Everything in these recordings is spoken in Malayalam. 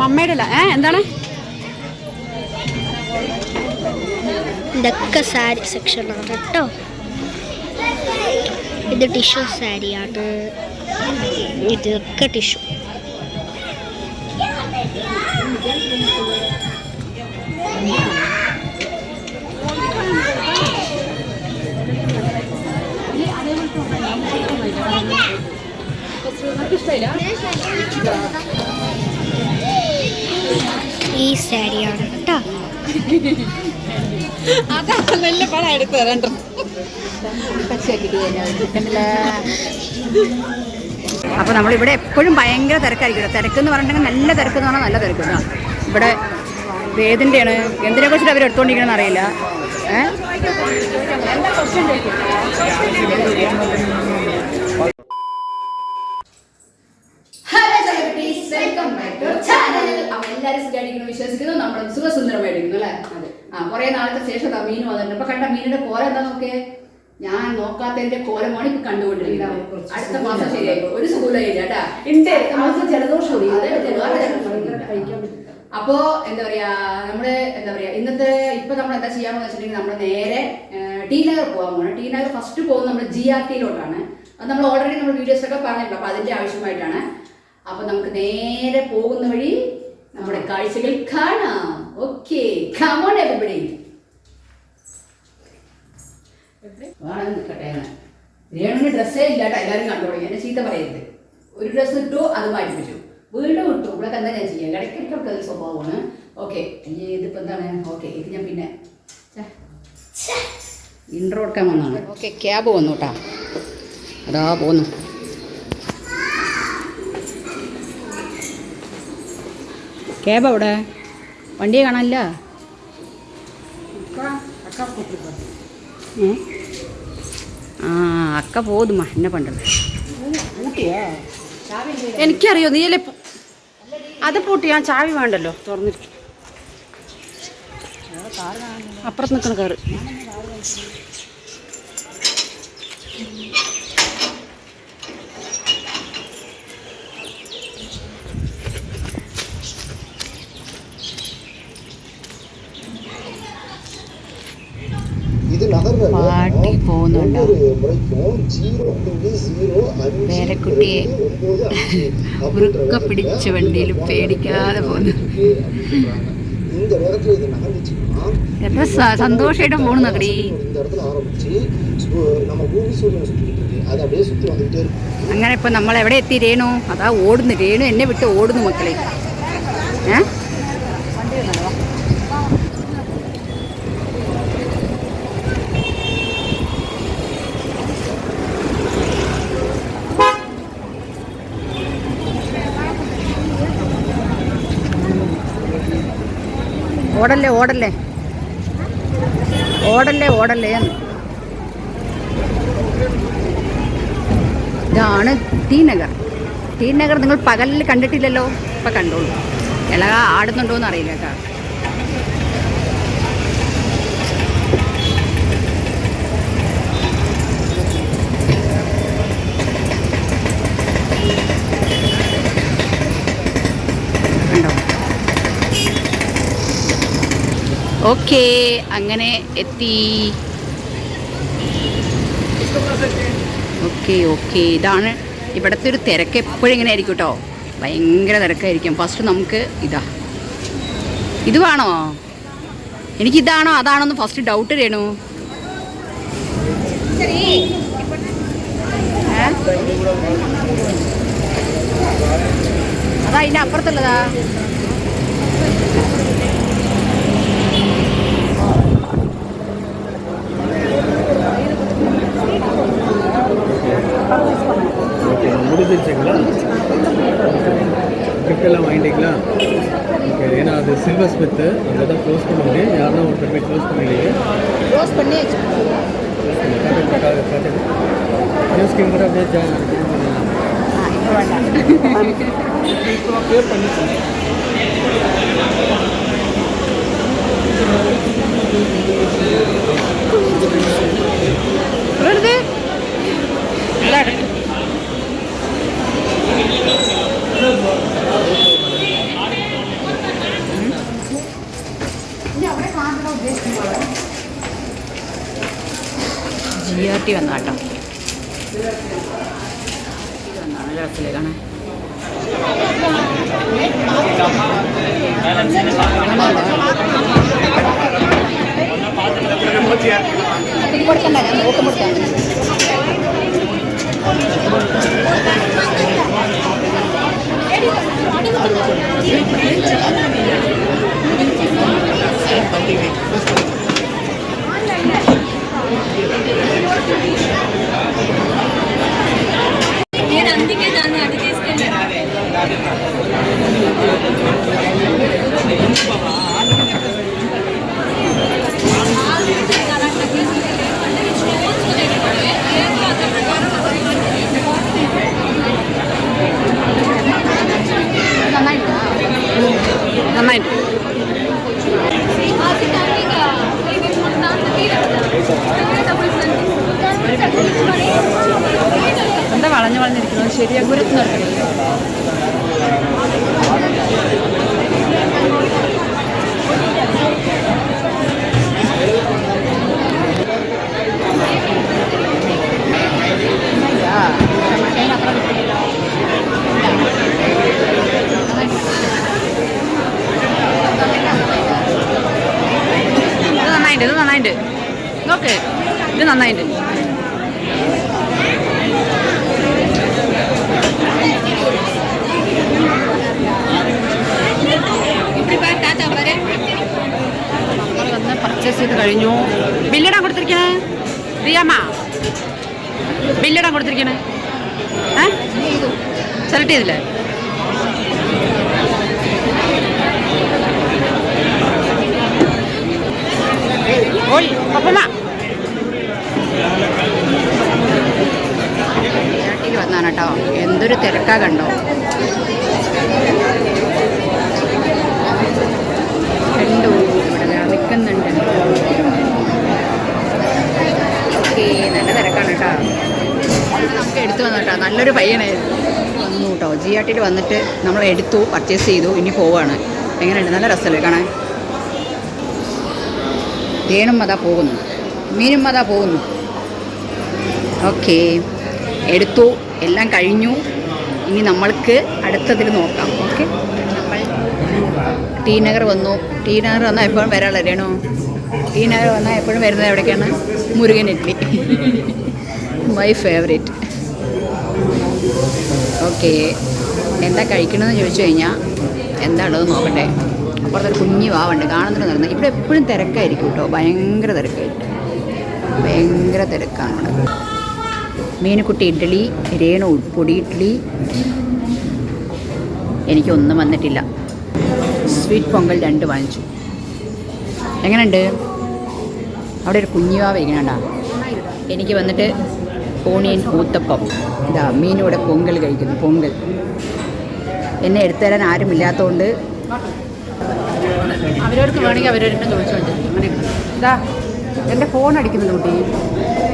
മമ്മയുടെ അല്ല ഏ എന്താണ്? ഇതൊക്കെ സാരി സെക്ഷനാണ് കേട്ടോ. ഇത് ടിഷ്യൂ സാരിയാണ്. ഇതൊക്കെ ടിഷ്യൂ ഈ സാരിയാണ് കേട്ടോ അതാ നല്ല പടം എടുത്തു തരണ്ടോ. അപ്പോൾ നമ്മളിവിടെ എപ്പോഴും ഭയങ്കര തിരക്കായിരിക്കും തിരക്ക് എന്ന് പറഞ്ഞിട്ടുണ്ടെങ്കിൽ നല്ല തിരക്ക് എന്ന് പറഞ്ഞാൽ നല്ല തിരക്ക് കേട്ടോ ഇവിടെ വേദിന്റെയാണ് എന്തിനെ കുറിച്ചിട്ട് അവർ എടുത്തുകൊണ്ടിരിക്കണമെന്ന് അറിയില്ല. ഏ? എല്ലാവരും സുഖമായിരിക്കുന്നു വിശ്വസിക്കുന്നു. നമ്മൾ സുഖസുന്ദരമായിരിക്കുന്നു അല്ലേ? അതെ. ആ കുറേ നാളത്തെ ശേഷം മീൻ വന്നിട്ടുണ്ട് അപ്പൊ കണ്ട മീനിന്റെ കോല എന്താ നോക്കെ ഞാൻ നോക്കാത്തതിന്റെ കോലമാണ് ഇപ്പൊ കണ്ടുകൊണ്ടിരിക്കുന്നത്. അടുത്ത മാസം ശരിയായി. ഒരു സുഖമില്ല കേട്ടാ. ജലദോഷം. അപ്പോ എന്താ പറയാ നമ്മൾ എന്താ പറയാ ഇന്നത്തെ ഇപ്പൊ നമ്മൾ എന്താ ചെയ്യാന്ന് വെച്ചിട്ടുണ്ടെങ്കിൽ നമ്മൾ നേരെ ടി നഗർ പോകാൻ പോകണം ടി നഗർ ഫസ്റ്റ് പോകുന്നത് നമ്മുടെ ജി ആർ ടിയിലോട്ടാണ് അത് നമ്മൾ ഓൾറെഡി നമ്മൾ വീഡിയോസ് ഒക്കെ പറഞ്ഞിട്ടുണ്ട്. അപ്പൊ അതിന്റെ ആവശ്യമായിട്ടാണ്. അപ്പൊ നമുക്ക് നേരെ പോകുന്ന വഴി നമ്മുടെ കാഴ്ചകൾ കാണാം. ഓക്കെ കമോൺ എവിടെ വേണം രേണുവിന് ഡ്രസ്സേ ഇല്ലാട്ടോ എല്ലാവരും കണ്ടോളൂ എന്നെ ചീത്ത പറയരുത്. ഒരു ഡ്രസ്സ് ഇട്ടു അത് മാറ്റി വെച്ചു വീണ്ടും ഇട്ടു. ഇവിടെ എന്താ ഞാൻ ചെയ്യാം? ഇടയ്ക്കിടയ്ക്കൊക്കെ ഒരു സ്വഭാവമാണ്. ഓക്കെ ഇതിപ്പോൾ എന്താണ്? ഓക്കെ ഇത് ഞാൻ പിന്നെ ഇൻട്രോ എടുക്കാൻ വന്നാണ് ഓക്കെ ക്യാബ് വന്നു കേട്ടാ അതാ പോന്നു. ക്യാബ് അവിടെ? വണ്ടിയെ കാണാനില്ല? ആ അക്ക പോതുമ എന്നെ പണ്ടത് എനിക്കറിയോ നീയല്ലേ അല്ലേ അത് പൂട്ടി ഞാൻ ചാവി വേണ്ടല്ലോ തുറന്നിരിക്കും. അപ്പുറത്ത് നിൽക്കണ കാറ്. പാട്ടി പോകുന്നുണ്ടോ? വേലക്കുട്ടിയെ ഉറുക്ക പിടിച്ച വണ്ടിയിൽ പേടിക്കാതെ പോകുന്നു. രസാ സന്തോഷമായിട്ട് പോണു നഗടി അങ്ങനെ ഇപ്പം നമ്മൾ എവിടെ എത്തി രേണു? അതാ ഓടുന്നു. രേണു എന്നെ വിട്ട് ഓടുന്നു മക്കളെ. ഏ? വണ്ടി ഓടല്ലേ ഓടല്ലേ. ഓടല്ലേ ഓടല്ലേ. ഇതാണ് ടി നഗർ ടി നഗർ നിങ്ങൾ പകലിൽ കണ്ടിട്ടില്ലല്ലോ. ഇപ്പം കണ്ടോളൂ. ഇളക ആടുന്നുണ്ടോ എന്ന് അറിയില്ല കേട്ടോ. ഓക്കേ അങ്ങനെ എത്തി. ഓക്കെ ഓക്കെ ഇതാണ് ഇവിടുത്തെ ഒരു തിരക്ക് എപ്പോഴും ഇങ്ങനെ ആയിരിക്കും കേട്ടോ ഭയങ്കര തിരക്കായിരിക്കും. ഫസ്റ്റ് നമുക്ക് ഇതാ. ഇത് വേണോ? എനിക്കിതാണോ അതാണോ എന്ന് ഫസ്റ്റ് ഡൗട്ട് ചെയ്യണു? അതാ അതിന്റെ അപ്പുറത്തുള്ളതാ. முடிஞ்சிருச்சுங்களா? கிஃப்டெல்லாம் வாங்கிட்டீங்களா? ஓகே ஏன்னா அது சில்வர் ஸ்மித்து அங்கே தான் க்ளோஸ் பண்ண முடியும். யாருன்னா ஒருத்தர் போய் க்ளோஸ் பண்ணலையே. க்ளோஸ் பண்ணி நியூஸ் ஸ்கீம் கூட அப்படியே ஜாயின் பண்ணிக்கலாம் ജി ആർ ടി വന്ന കേട്ടോ. വന്നാണ് രസത്തിൽ കാണാൻ കൊടുക്കണ്ട ഞാൻ നോക്കം എന്താ വളഞ്ഞു വളഞ്ഞിരിക്കുന്നത്? ശരി അങ്കുരത്ത് നിർത്തി. ഇത് നന്നായിട്ട് ഇത് നന്നായിട്ട് നോക്ക് ഇത് നന്നായിട്ട് നമ്മൾ വന്ന് പർച്ചേസ് ചെയ്ത് കഴിഞ്ഞു ബില്ലിടാൻ കൊടുത്തിരിക്കണേ റിയാമ്മ ബില്ലിടാൻ കൊടുത്തിരിക്കണേ ഏ സെലക്ട് ചെയ്തില്ലേ ഓയ് പപ്പമ്മ ിൽ വന്നാണ് കേട്ടോ തിരക്കാ കണ്ടോ? രണ്ട് നിൽക്കുന്നുണ്ട് ഓക്കെ നല്ല തിരക്കാണ് കേട്ടോ. നമുക്ക് എടുത്തു വന്നു കേട്ടോ. നല്ലൊരു പയ്യനായിരുന്നു വന്നു കേട്ടോ. ജി ആട്ടിൽ വന്നിട്ട് നമ്മൾ എടുത്തു പർച്ചേസ് ചെയ്തു ഇനി പോവാണ്. എങ്ങനെയുണ്ട്? നല്ല രസമല്ലേ കാണാൻ? തേനും അതാ പോകുന്നു. മീനും അതാ പോകുന്നു. ഓക്കേ എടുത്തു. എല്ലാം കഴിഞ്ഞു. ഇനി നമ്മൾക്ക് അടുത്തതിൽ നോക്കാം ഓക്കെ? ടി നഗർ വന്നു. ടി നഗർ വന്നാൽ എപ്പോഴും വരാനുള്ള അറിയണോ ടി നഗർ വന്നാൽ എപ്പോഴും വരുന്നത് എവിടേക്കാണ്? Murugan idli my favourite okay. എന്താ കഴിക്കണമെന്ന് ചോദിച്ചു കഴിഞ്ഞാൽ എന്താണത് നോക്കട്ടെ. അപ്പുറത്തൊരു കുഞ്ഞു വാവുണ്ട് കാണുന്നുണ്ട് നടന്ന്. ഇവിടെ എപ്പോഴും തിരക്കായിരിക്കും കേട്ടോ. ഭയങ്കര തിരക്കായിരിക്കും ഭയങ്കര തിരക്കാണ് മീനുക്കുട്ടി ഇഡ്ഡലി രേണു പൊടി ഇഡ്ഡലി. എനിക്കൊന്നും വന്നിട്ടില്ല. സ്വീറ്റ് പൊങ്കൽ രണ്ട് വാങ്ങിച്ചു. എങ്ങനെയുണ്ട്? അവിടെ ഒരു കുഞ്ഞുവാവ് ഇരിക്കണണ്ട എനിക്ക് വന്നിട്ട് ഓണിയൻ ഊത്തപ്പം. ഇതാ മീനൂടെ പൊങ്കൽ കഴിക്കുന്നു പൊങ്കൽ. എന്നെ എടുത്തു തരാൻ ആരുമില്ലാത്തതുകൊണ്ട് അവരവർക്ക് വേണമെങ്കിൽ അവരവരുടെ ചോദിച്ചോണ്ട് അങ്ങനെ ഇതാ എന്റെ ഫോൺ അടിക്കുന്നുണ്ട് കുട്ടി.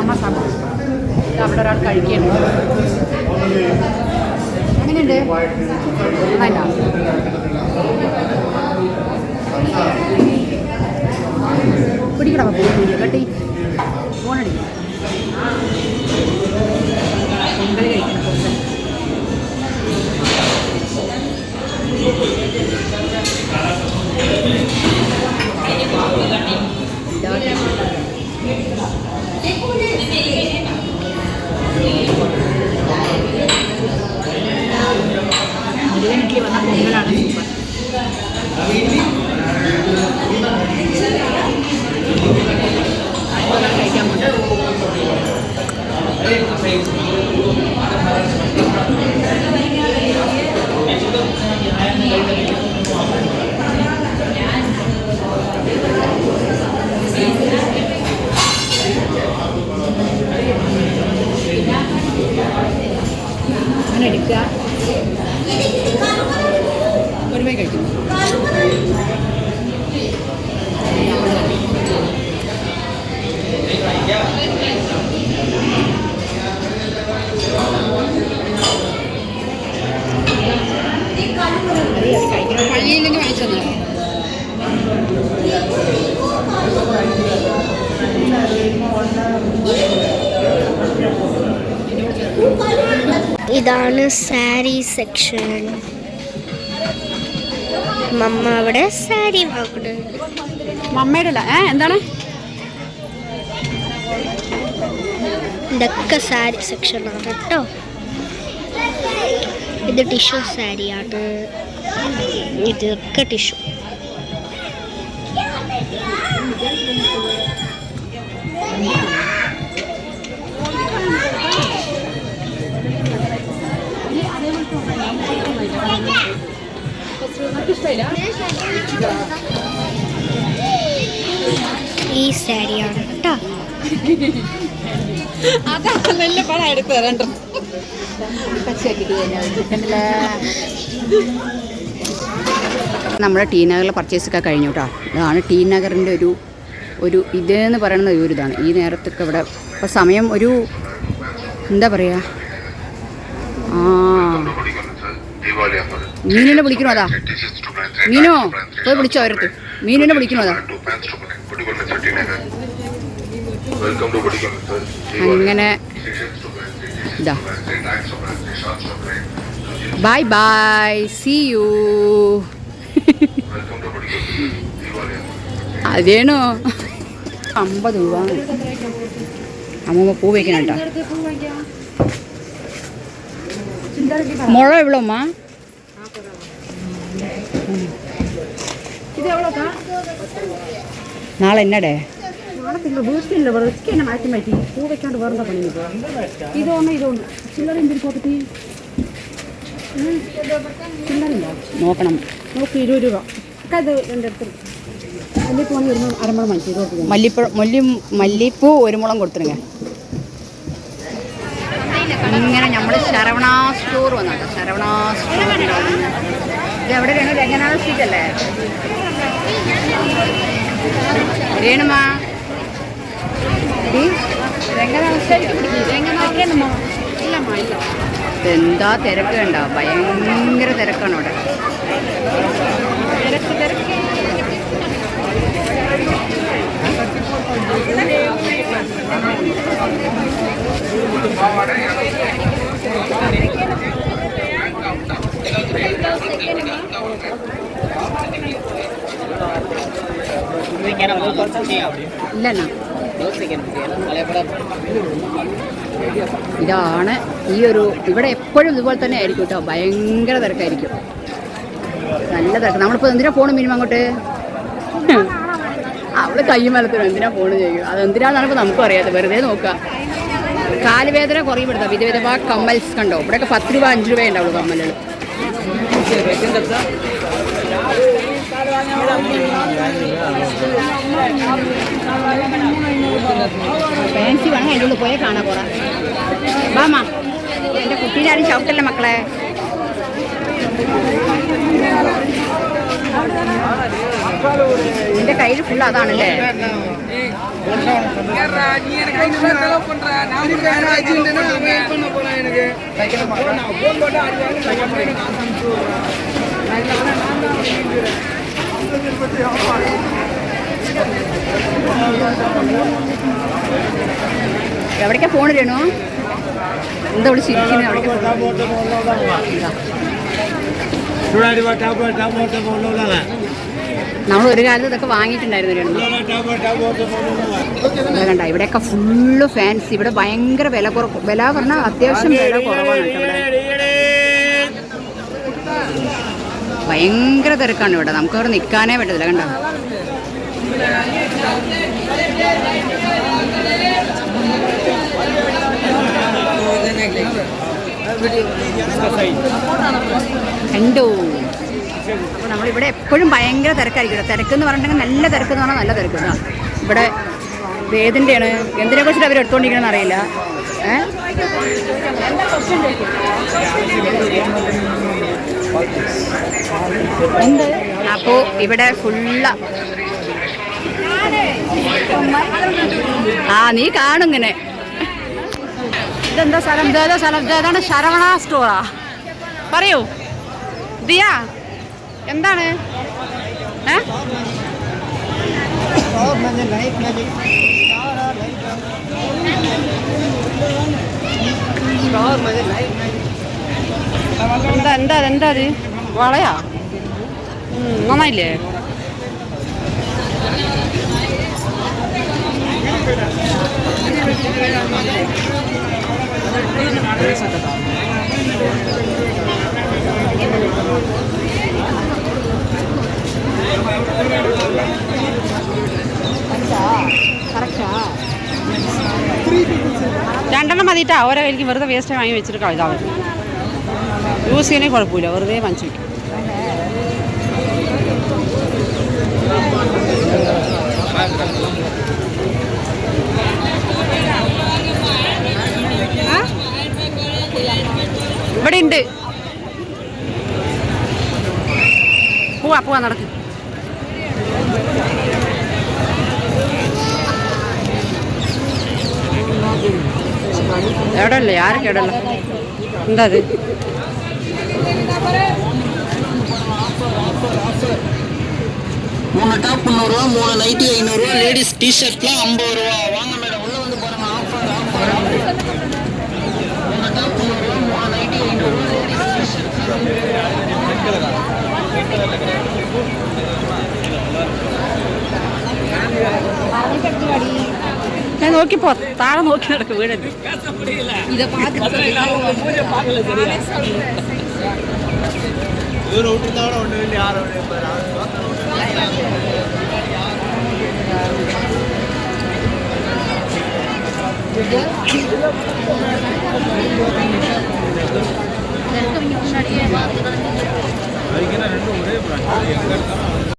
അമ്മ സാമ്പാർ. അവിടെ ഒരാൾ കഴിക്കുന്നു എങ്ങനെയുണ്ട്? നന്നായിട്ടാ പിടിക്കണം കേട്ടി. പൊങ്കൽ മുരുകൻ ഇഡ്ഡലി വന്ന പൊങ്കലാണ് സൂപ്പർ കഴിക്കാൻ നീലിന് വാങ്ങിച്ചു തന്നെ ഇതാണ് സാരി സെക്ഷൻ. മമ്മ അവിടെ സാരി വാങ്ങുന്നുണ്ട്. മമ്മയുടെ അല്ല. ഏ എന്താണ്? ഇതൊക്കെ സാരി സെക്ഷനാണ് കേട്ടോ. ഇത് ടിഷ്യൂ സാരിയാണ് ഇതൊക്കെ ടിഷ്യൂ. ഈ സാരിയാണ് കേട്ടോ അതാ നല്ല പണം എടുത്ത് തരണ്ട നമ്മുടെ ടീ പർച്ചേസ് ഒക്കെ കഴിഞ്ഞു കേട്ടോ ഇതാണ് ടീ നഗറിന്റെ ഒരു ഒരു ഇതെന്ന് പറയുന്നത് ഒരു ഇതാണ്. ഈ നേരത്തൊക്കെ ഇവിടെ ഇപ്പോൾ സമയം ഒരു എന്താ പറയുക ആ. മീനിനെ വിളിക്കണോ അതാ? മീനോ? പോയി വിളിച്ചോ അവരത്ത് മീനിനെ വിളിക്കണോ അതാ? അങ്ങനെ ഇതാ bye bye see you welcome to പഠിക്കണം അതേണോ അമ്പത് രൂപ അമ്മൂമ്മ പൂ വയ്ക്കണ മുഴ എവിടെ അമ്മ കാണത്തില്ല വീട്ടിലില്ല വെറുതെ എന്നെ മാറ്റി മാറ്റി പൂ വെക്കാണ്ട് വേറെ പണി? ഇതൊന്ന് ഇതൊന്ന്. ചില്ലറ എന്തിരി പോക്കത്തി ചില്ലറില്ല നോക്കണം. നോക്ക് ഇരുപത് രൂപ. അത് എന്റെ അടുത്ത്. മല്ലിപ്പൂ ഒരു അരമുളം വാങ്ങിച്ചു മല്ലിപ്പൂ മല്ലി മല്ലിപ്പൂ ഒരു മുളം കൊടുത്തിരുങ്ങ ഇങ്ങനെ നമ്മൾ ശരവണ സ്റ്റോർ വന്നത്. ശരവണ സ്റ്റോർ ഇത് എവിടെയാണ് രംഗനാഥ് സ്ട്രീറ്റ് അല്ലേ? രേണുമാ? എന്താ തിരക്ക് കണ്ട? ഭയങ്കര തിരക്കാണ് തിരക്ക് ഇല്ലണ്ണ. ഇതാണ് ഈ ഒരു ഇവിടെ എപ്പോഴും ഇതുപോലെ തന്നെ ആയിരിക്കും കേട്ടോ. ഭയങ്കര തിരക്കായിരിക്കും. നല്ല തിരക്ക്. നമ്മളിപ്പോൾ എന്തിനാ പോണു മിനിമം അങ്ങോട്ട്? അവൾ കയ്യും മലത്തിനും എന്തിനാ ഫോണ് ചെയ്യും അത് എന്തിനാണെന്നാണ് ഇപ്പോൾ നമുക്കും അറിയാതെ വെറുതെ നോക്കുക. കാലുവേദന കുറയുമെടുത്ത. വിധ വിധവാ കമ്മൽസ് കണ്ടോ? ഇവിടെയൊക്കെ പത്ത് രൂപ അഞ്ച് രൂപ ഉണ്ടാവുള്ളൂ കമ്മലുകൾ ഫാൻസി വേണം അതിൻ്റെ ഉള്ളിൽ പോയാൽ കാണാൻ പോറാ വാമ എൻ്റെ കുട്ടീനെ ആരും ചവിട്ടല്ലേ മക്കളെ നിന്റെ കയ്യിൽ ഫുൾ അതാണല്ലേ എവിടേക്കാ ഫോൺ ഇടണോ? എന്താ ഇവിടെ ചിരിക്കുന്നത് നമ്മൾ ഒരു കാലത്ത് ഇതൊക്കെ വാങ്ങിയിട്ടുണ്ടായിരുന്നു ഇവിടെയൊക്കെ ഫുള്ള് ഫാൻസി ഇവിടെ ഭയങ്കര വില കുറവ്. വില പറഞ്ഞാൽ അത്യാവശ്യം വില കുറവാണ് ഭയങ്കര തിരക്കാണ് ഇവിടെ. നമുക്ക് അവിടെ നിൽക്കാനേ പറ്റത്തില്ല കണ്ടോ? കണ്ടോ? അപ്പോൾ നമ്മളിവിടെ എപ്പോഴും ഭയങ്കര തിരക്കായിരിക്കും തിരക്ക് തിരക്കെന്ന് പറഞ്ഞിട്ടുണ്ടെങ്കിൽ നല്ല തിരക്കെന്ന് പറഞ്ഞാൽ നല്ല തിരക്ക് കേട്ടോ. ഇവിടെ വേദിന്റെയാണ് എന്തിനെ കുറിച്ചിട്ട് അവർ എടുത്തുകൊണ്ടിരിക്കണമെന്ന് അറിയില്ല. എന്ത് അപ്പോൾ ഇവിടെ ഫുള്ള ആ നീ കാണും ഇങ്ങനെ. ഇതെന്താ സ്ഥലം? ഇതേതാ സ്ഥലം? ഇതേതാണ് ശരവണ സ്റ്റോറാ പറയൂ. ദിയ എന്താണ്? എന്താ എന്താ എന്താ വളയാ? Thank നന്നായില്ലേ? രണ്ടെണ്ണം മതിയിട്ടാ ഓരോ എനിക്ക് വെറുതെ വേസ്റ്റ് വാങ്ങി വെച്ചിട്ട് കളിതാ പറ്റും യൂസ് ചെയ്യണേ കുഴപ്പമില്ല. വെറുതെ വാങ്ങിച്ചു വയ്ക്കും ഇവിടെ ഉണ്ട് പോവാ പോവാ നടക്ക് എവിടെ അല്ലേ ആരൊക്കെ എവിടെ ഉള്ള എന്താ അത് மூணு டாப் முந்நூறுரூவா மூணு நைட்டி ஐநூறுரூவா லேடிஸ் டிஷர்ட்லாம் ஐம்பது ரூபா ഞാൻ നോക്കിപ്പോ താഴെ നോക്കി നടക്കും വീട് Thank you. இருக்கவங்க முன்னாடியே அதுக்கு ரெண்டும் ஒரே பிராண்ட் எங்கே